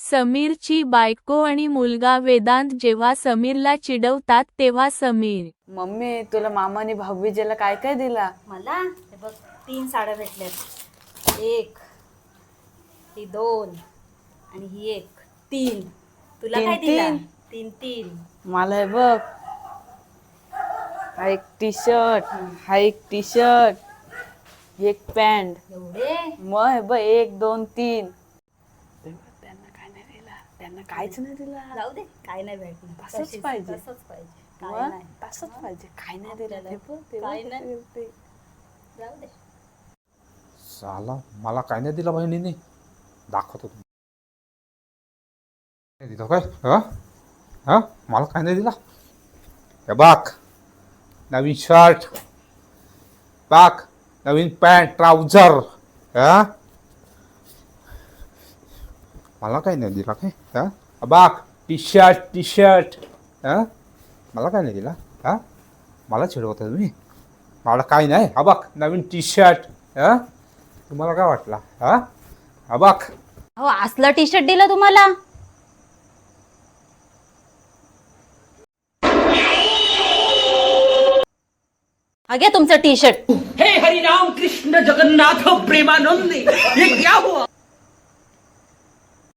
समीरची बायको आणि मुलगा वेदांत जेव्हा समीरला चिडवतात तेव्हा समीर मम्मी तुला मामाने भाऊबीजेला काय काय दिला? मला? हे बघ तीन साड्या भेटल्यात. एक ही दोन आणि ही एक. तीन. तुला तीन- काय दिला? तीन? तीन तीन. मला हे बघ. हा एक टी शर्ट हा एक टी शर्ट एक पॅन्ट. एवढे? मग हे बघ एक दोन तीन त्यांना काय नाही दिला त्यांना काहीच नाही दिला. जाऊ दे काय नाही भेटणार. तसंच तशीच- पाहिजे. तसंच पाहिजे. काय मग? नाही. तसंच पाहिजे. काय नाही दिलं ते ते काय नाही. जाऊ दे. साला मला काय नाही दिला बहिणीने. दाखवतो तुम्ही काय दिलं काय? हा? हा? मला काय नाही दिला? हे बाग नवीन शर्ट. बाग नवीन पॅन्ट ट्राउझर. हा? मला काय नाही दिला काय हा बाग टी शर्ट टी शर्ट हा मला काय नाही दिला हा मला चिडवता तुम्ही मला काय नाही हा बघ नवीन टी शर्ट हा तुम्हाला काय वाटला हा हा बघ हो असलं टी शर्ट दिलं तुम्हाला. हा घ्या तुमचं टी शर्ट हे हरिनाम कृष्ण जगन्नाथ प्रेमानंद. ये क्या हुआ?